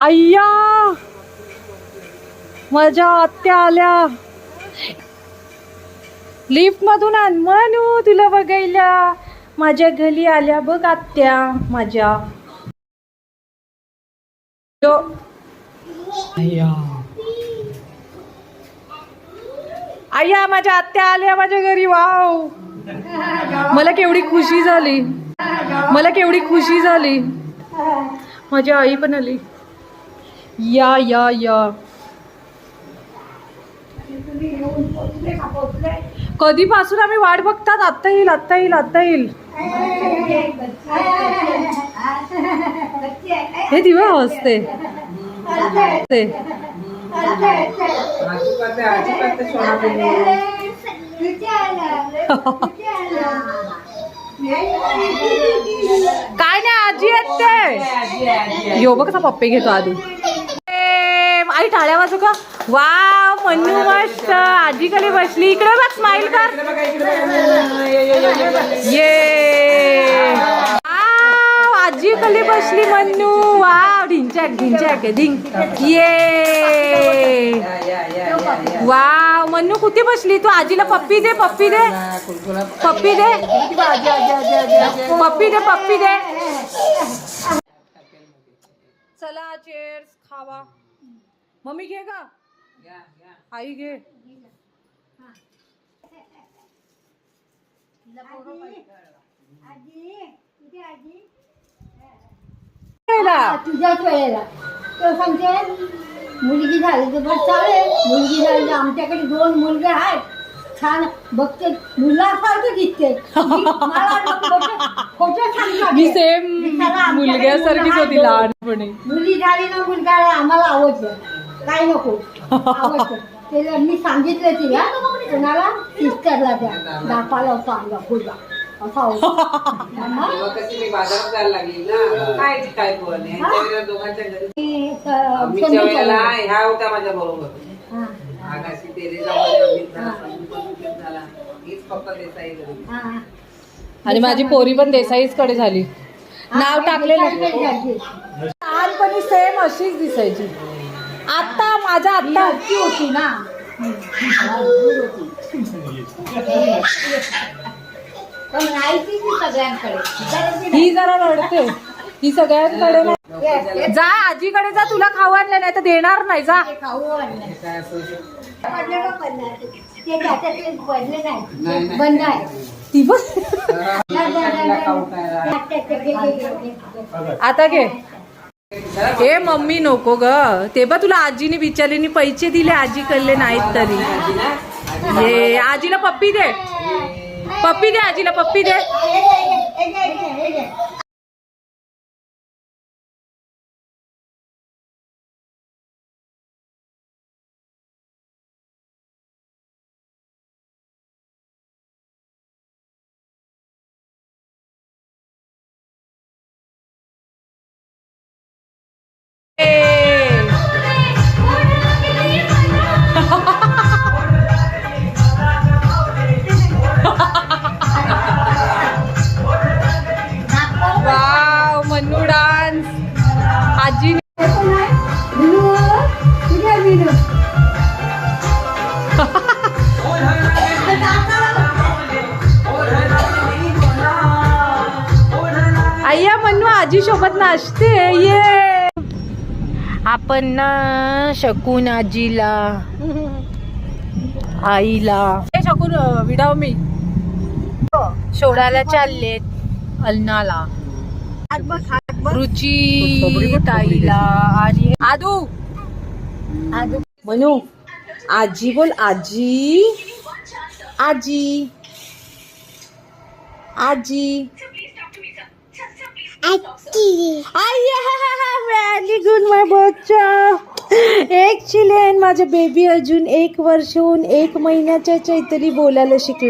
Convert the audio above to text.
अय्या! माझ्या आत्या आल्या. लिफ्ट मधून आण म्हणू तुला बघायला. माझ्या घरी आल्या बघ आत्या माझ्या. यो. अय्या. अय्या माझ्या आत्या आल्या माझ्या घरी वाव. मला केवढी खुशी झाली. मला केवढी खुशी झाली. माझी आई पण आली. या या या. कधीपासून आम्ही वाट बघतात? आत्ता येईल आत्ता येईल आत्ता येईल. हे दिवे हसते. काय नाही आजी येते यो बघ पप्पे घेतो आधी. आई टाळ्या वाजू का? वा मन्नू मस्त. आजी खाली बसली. इकडे बघ स्माइल कर ये वाव, आजी खाली बसली मन्नू. वाव ढिंचॅक ढिंचॅक ढिंग ये. वाव मन्नू कुठे बसली? तू आजीला पप्पी दे पप्पी दे. पप्पी दे. पप्पी दे पप्पी दे. चला चेअर्स खावा. मम्मी घे का? आई घे. खायला. तुझ्याच वेळेला तर सांगते मुलगी झाली तर बस चालेल. मुलगी झाली तर आमच्याकडे दोन मुलगे आहेत. छान बघते. मुलासारखं दिसते. खोटं- मी. सेम मुलग्यासारखीच होती. लहानपणी. मुली झाली ना मुलगा आम्हाला आवडलं. काय नको. आवडतं. ते. मी सांगितलं तिला कोणाला? सिस्टरला द्या. दापाला सांगा फुलगा असा होता. मग तेव्हा कशी मी बाजारात जायला लागली ना. काय ती काय पोरं नाही. ह्यांच्या वेळेला दोघांच्या घरी. मी, अं, आम्हीच्या संधी वेळेला चालली. ह्या होत्या माझ्या बरोबर. हा, आकाशी तेरेजा मध्ये अमित झाला, संदीप अमित झाला. हीच फक्त देसाई घरी. हा. आणि माझी पोरी पण देसाईच कडे झाली नाव टाकलेलं टाकलेलं लहानपणी सेम अशीच दिसायची. आता माझ्या आता. होती ना. पण सगळ्यांकडे. ही जरा रडते. ही सगळ्यांकडे. जा आजीकडे जा तुला खाऊ आणलं नाही तर देणार नाही जा. खाऊ. आता घे. हे मम्मी नको ग. ते बा तुला आजीने बिचारीने पैसे दिले आजी कडले नाहीत तरी. हे आजीला पप्पी दे. पप्पी दे आजीला पप्पी दे. आजी सोबत नाचते ये आपण ना शकून आजीला आईला. हे शकून विडाव मी. सोडायला चाललेत अल्नाला. रुची ताईला आणि आदू. मनू आजी बोल आजी. आजी. आजी. व्हेरी गुड माय बच्चा. एक चिलेन माझं बेबी अजून एक वर्ष होऊन एक महिन्याच्या चैतरी बोलायला शिकले.